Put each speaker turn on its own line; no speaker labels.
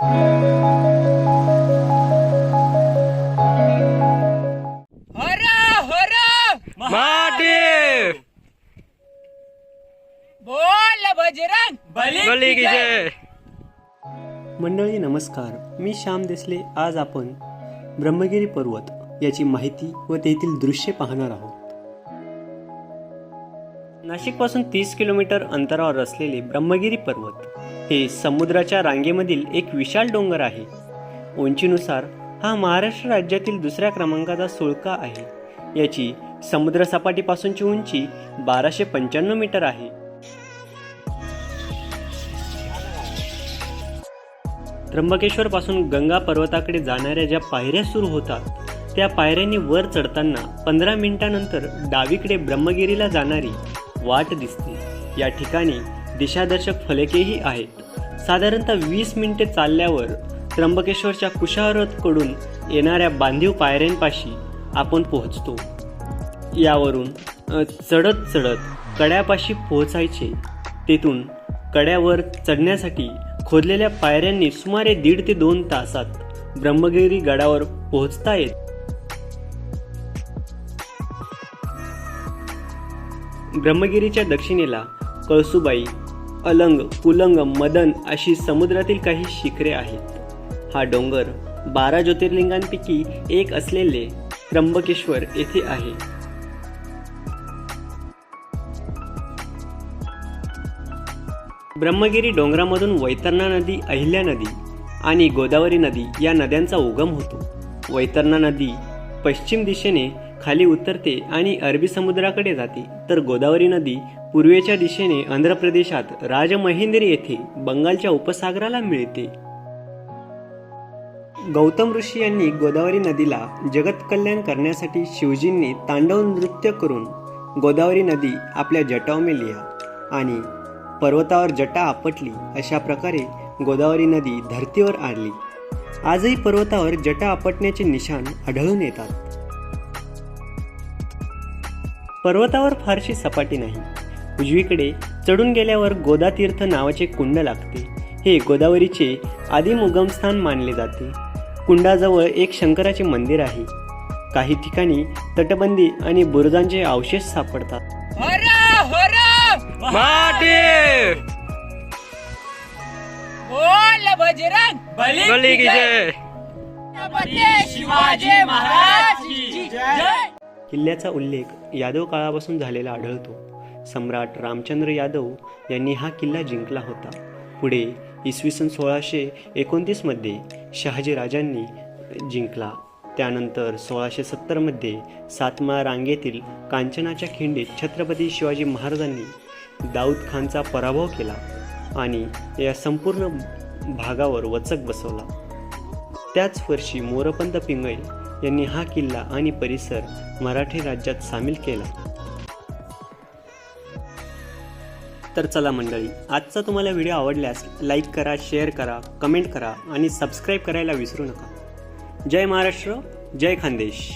हर हर!
महादेव!
बोल बजरंग!
बली की जय!
मंडळी नमस्कार. मी श्याम देसले. आज आपण ब्रह्मगिरी पर्वत याची माहिती व तेथील दृश्ये पाहणार आहोत. नाशिकपासून तीस किलोमीटर अंतरावर असलेले ब्रह्मगिरी पर्वत हे समुद्राच्या रांगेमधील एक विशाल डोंगर आहे. उंचीनुसार हा महाराष्ट्र राज्यातील दुसऱ्या क्रमांकाचा सुळका आहे. याची समुद्रसपाटीपासूनची उंची बाराशे पंच्याण्णव मीटर आहे. त्र्यंबकेश्वर पासून गंगा पर्वताकडे जाणाऱ्या ज्या पायऱ्या सुरू होतात त्या पायऱ्यांनी वर चढताना पंधरा मिनिटानंतर डावीकडे ब्रह्मगिरीला जाणारी वाट दिसते. या ठिकाणी दिशादर्शक फलकेही आहेत. साधारणतः वीस मिनिटे चालल्यावर त्र्यंबकेश्वरच्या कुशावरतकडून येणाऱ्या बांधीव पायऱ्यांपाशी आपण पोहोचतो. यावरून चढत चढत कड्यापाशी पोहोचायचे. तेथून कड्यावर चढण्यासाठी खोदलेल्या पायऱ्यांनी सुमारे दीड ते दोन तासात ब्रह्मगिरी गडावर पोहोचता येत. ब्रह्मगिरीच्या दक्षिणेला कळसुबाई अलंग पुलंग मदन अशी समुद्रातील काही शिखरे आहेत. हा डोंगर बारा ज्योतिर्लिंगांपैकी एक असलेले त्र्यंबकेश्वर येथे आहे. ब्रह्मगिरी डोंगरामधून वैतरणा नदी अहिल्या नदी आणि गोदावरी नदी या नद्यांचा उगम होतो. वैतरणा नदी पश्चिम दिशेने खाली उतरते आणि अरबी समुद्राकडे जाते. तर गोदावरी नदी पूर्वेच्या दिशेने आंध्र प्रदेशात राजमहेंद्री येथे बंगालच्या उपसागराला मिळते. गौतम ऋषी यांनी गोदावरी नदीला जगत कल्याण करण्यासाठी शिवजींनी तांडव नृत्य करून गोदावरी नदी आपल्या जटावमे लिहा आणि पर्वतावर जटा आपटली. अशा प्रकारे गोदावरी नदी धरतीवर आणली आजही पर्वतावर जटा आपटण्याचे निशाण आढळून येतात. पर्वतावर फारशी सपाटी नाही. उजवीकडे चढून गेल्यावर गोदातीर्थ नावाचे कुंड लागते. हे गोदावरीचे आदिम उगमस्थान मानले जाते. कुंडाजवळ एक शंकराचे मंदिर आहे. काही ठिकाणी तटबंदी आणि बुरुजांचे अवशेष सापडतात.
हर हर
महादेव!
बोल बजरंग!
बली की जय!
छत्रपती शिवाजी महाराज की जय!
किल्ल्याचा उल्लेख यादव काळापासून झालेला आढळतो. सम्राट रामचंद्र यादव यांनी हा किल्ला जिंकला होता. पुढे इसवी सन सोळाशे एकोणतीसमध्ये शहाजी राजांनी जिंकला. त्यानंतर सोळाशे सत्तरमध्ये सातमा रांगेतील कांचनाच्या खिंडीत छत्रपती शिवाजी महाराजांनी दाऊद खानचा पराभव केला आणि या संपूर्ण भागावर वचक बसवला. त्याच वर्षी मोरपंत पिंगळे यांनी हा किल्ला आणि परिसर मराठी राज्यात सामील केला. तर चला मंडळी आजचा तुम्हाला व्हिडिओ आवडल्यास लाईक करा शेअर करा कमेंट करा आणि सबस्क्राईब करायला विसरू नका. जय महाराष्ट्र जय खानदेश.